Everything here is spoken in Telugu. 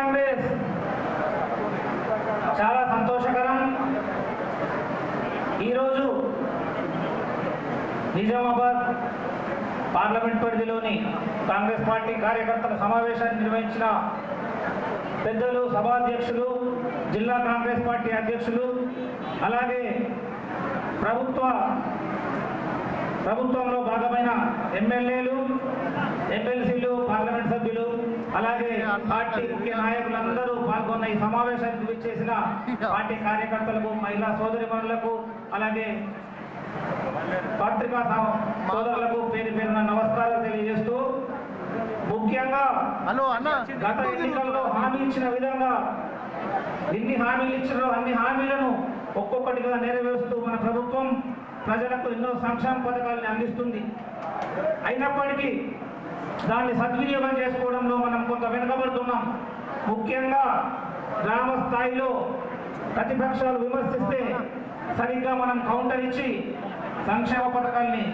కాంగ్రెస్. చాలా సంతోషకరం. ఈరోజు నిజామాబాద్ పార్లమెంట్ పరిధిలోని కాంగ్రెస్ పార్టీ కార్యకర్తల సమావేశాన్ని నిర్వహించిన పెద్దలు సభాధ్యక్షులు జిల్లా కాంగ్రెస్ పార్టీ అధ్యక్షులు అలాగే ప్రభుత్వ ప్రభుత్వంలో భాగమైన ఎమ్మెల్యేలు ఎమ్మెల్సీలు పార్లమెంట్ సభ్యులు పార్టీ ముఖ్య నాయకులందరూ పాల్గొన్న ఈ సమావేశానికి విచ్చేసిన పార్టీ కార్యకర్తలకు మహిళా సోదరిమణులకు అలాగే పత్రికా సోదరులకు పేరు పేరున నమస్కారాలు తెలియజేస్తూ ముఖ్యంగా గత ఎన్నికల్లో హామీ ఇచ్చిన విధంగా ఎన్ని హామీలు ఇచ్చారో అన్ని హామీలను ఒక్కొక్కటిగా నెరవేరుస్తూ మన ప్రభుత్వం ప్రజలకు ఎన్నో సంక్షేమ పథకాలను అందిస్తుంది. అయినప్పటికీ దాన్ని సద్వినియోగం చేసుకోవడంలో మనం కొంత వెనుకబడుతున్నాం ముఖ్యంగా గ్రామ స్థాయిలో ప్రతిపక్షాలు విమర్శిస్తే సరిగ్గా మనం కౌంటర్ ఇచ్చి సంక్షేమ పథకాల్ని